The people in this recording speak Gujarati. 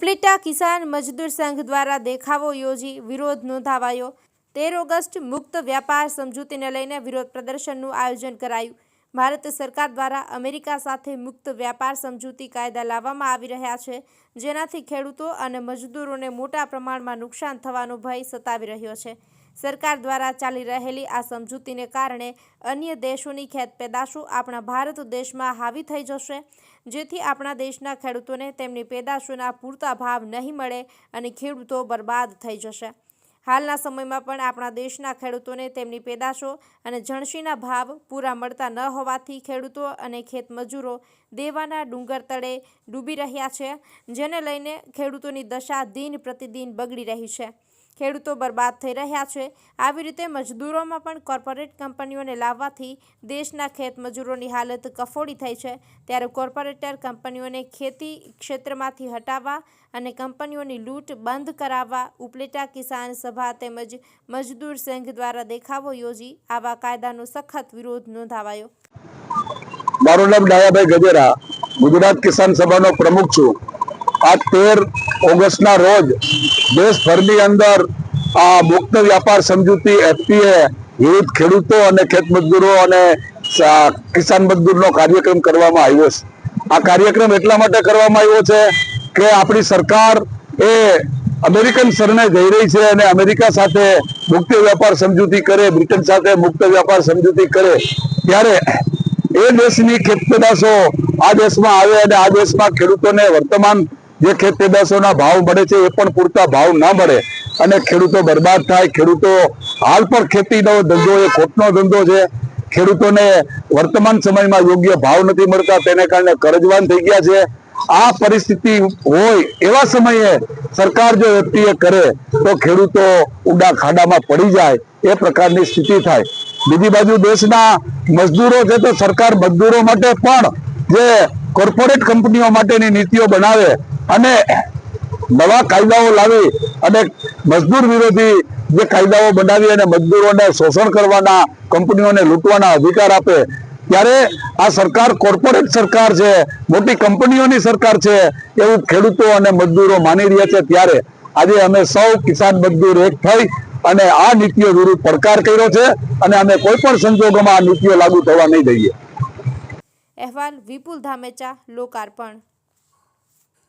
ઉપલેટા કિસાન મજદૂર સંઘ દ્વારા દેખાવો યોજી વિરોધ નોંધાવાયો. તેર ઓગસ્ટ મુક્ત વ્યાપાર સમજૂતીને લઈને વિરોધ પ્રદર્શનનું આયોજન કરાયું. ભારત સરકાર દ્વારા અમેરિકા સાથે મુક્ત વ્યાપાર સમજૂતી કાયદા લાવવામાં આવી રહ્યા છે, જેનાથી ખેડૂતો અને મજદૂરોને મોટા પ્રમાણમાં નુકસાન થવાનો ભય સતાવી રહ્યો છે. સરકાર દ્વારા ચાલી રહેલી આ સમજૂતીને કારણે અન્ય દેશોની ખેત પેદાશો આપણા ભારત દેશમાં હાવી થઈ જશે, જેથી આપણા દેશના ખેડૂતોને તેમની પેદાશોના પૂરતા ભાવ નહીં મળે અને ખેડૂતો બરબાદ થઈ જશે. હાલના સમયમાં પણ આપણા દેશના ખેડૂતોને તેમની પેદાશો અને જણસીના ભાવ પૂરા મળતા ન હોવાથી ખેડૂતો અને ખેતમજૂરો દેવાના ડુંગર તળે ડૂબી રહ્યા છે, જેને લઈને ખેડૂતોની દશા દિન પ્રતિદિન બગડી રહી છે. ખેડૂતો બરબાદ થઈ રહ્યા છે. આવી રીતે મજદૂરોમાં પણ કોર્પોરેટ કંપનીઓને લાવવાથી દેશના ખેત મજૂરોની હાલત કફોડી થઈ છે. ત્યારે કોર્પોરેટર કંપનીઓને ખેતી ક્ષેત્રમાંથી હટાવવા અને કંપનીઓની લૂંટ બંધ કરાવવા ઉપલેટા કિસાન સભા તેમજ મજદૂર સંઘ દ્વારા દેખાવો યોજી આવા કાયદાનો સખત વિરોધ નોંધાવાયો. મારું નામ ડાયાભાઈ ગજેરા. ગુજરાત કિસાન સભાનો પ્રમુખ છું. આ તેર ઓગસ્ટના રોજ દેશભરની અંદર આ મુક્ત વ્યાપાર સમજૂતી એફપીએ વિવિધ ખેડૂતો અને ખેત મજદૂરો અને કિસાન મજદૂરનો કાર્યક્રમ કરવામાં આવ્યો છે. આ કાર્યક્રમ એટલા માટે કરવામાં આવ્યો છે કે આપણી સરકાર એ અમેરિકન સરને જઈ રહી છે અને અમેરિકા સાથે મુક્ત વ્યાપાર સમજૂતી કરે, બ્રિટન સાથે મુક્ત વ્યાપાર સમજૂતી કરે, ત્યારે એ દેશની ખેત પેદાશો આ દેશમાં આવે અને આ દેશમાં ખેડૂતોને વર્તમાન જે ખેત પેદાશોના ભાવ મળે છે એ પણ પૂરતા ભાવ ના મળે. અને ખેડૂતો બરબાદ થાય, ખેડૂતો હાલ પણ ખેતીનો ધંધો એ ખોટનો ધંધો છે. ખેડૂતોને વર્તમાન સમયમાં યોગ્ય ભાવ નથી મળતા, તેને કારણે કરજવાન થઈ ગયા છે. આ પરિસ્થિતિ હોય એવા સમયે સરકાર જો એફટીએ કરે, તો ખેડૂતો ઊંડા ખાડામાં પડી જાય, એ પ્રકારની સ્થિતિ થાય. બીજી બાજુ દેશના મજદૂરો છે તો સરકાર મજદૂરો માટે પણ જે કોર્પોરેટ કંપનીઓ માટેની નીતિઓ બનાવે અને નવા કાયદાઓ લાવી અને મજદૂર વિરોધી જે કાયદાઓ બનાવી અને મજદૂરોને શોષણ કરવાના, કંપનીઓને લૂંટવાના અધિકાર આપે, ત્યારે આ સરકાર કોર્પોરેટ સરકાર છે, મોટી કંપનીઓની સરકાર છે, એવું ખેડૂતો અને મજદૂરો માની રહ્યા છે ત્યારે આજે અમે સૌ કિસાન મજદૂર એક થઈ અને આ નીતિઓ વિરુદ્ધ પડકાર કર્યો છે અને અમે કોઈ પણ સંજોગોમાં આ નીતિઓ લાગુ થવા નહીં દઈએ. અહેવાલ વિપુલ ધામેચા, લોકાર્પણ.